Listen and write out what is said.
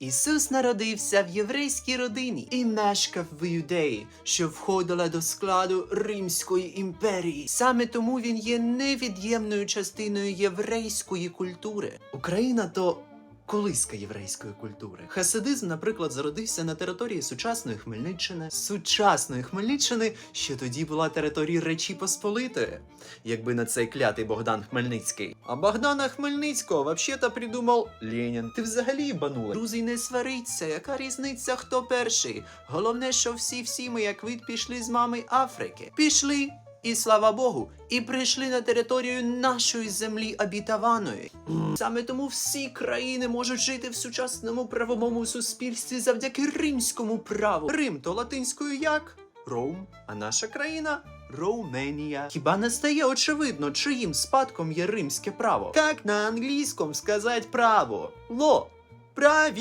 Ісус народився в єврейській родині і мешкав в Юдеї, що входила до складу Римської імперії. Саме тому він є невід'ємною частиною єврейської культури. Україна то колиска єврейської культури. Хасидизм, наприклад, зародився на території сучасної Хмельниччини, сучасної Хмельниччини, що тоді була територією Речі Посполитої, якби на цей клятий Богдан Хмельницький. А Богдана Хмельницького взагалі-то придумав Ленін. Ти взагалі їбанула? Друзі, не сваріться, яка різниця, хто перший? Головне, що всі всі ми, як вид, пішли з мами Африки. Пішли. І слава Богу, і прийшли на територію нашої землі обітованої. Саме тому всі країни можуть жити в сучасному правовому суспільстві завдяки римському праву. Рим то латинською як Ром, а наша країна Роуменія. Хіба не стає очевидно, чиїм спадком є римське право? Як на англійському сказати право? Ло. Праві.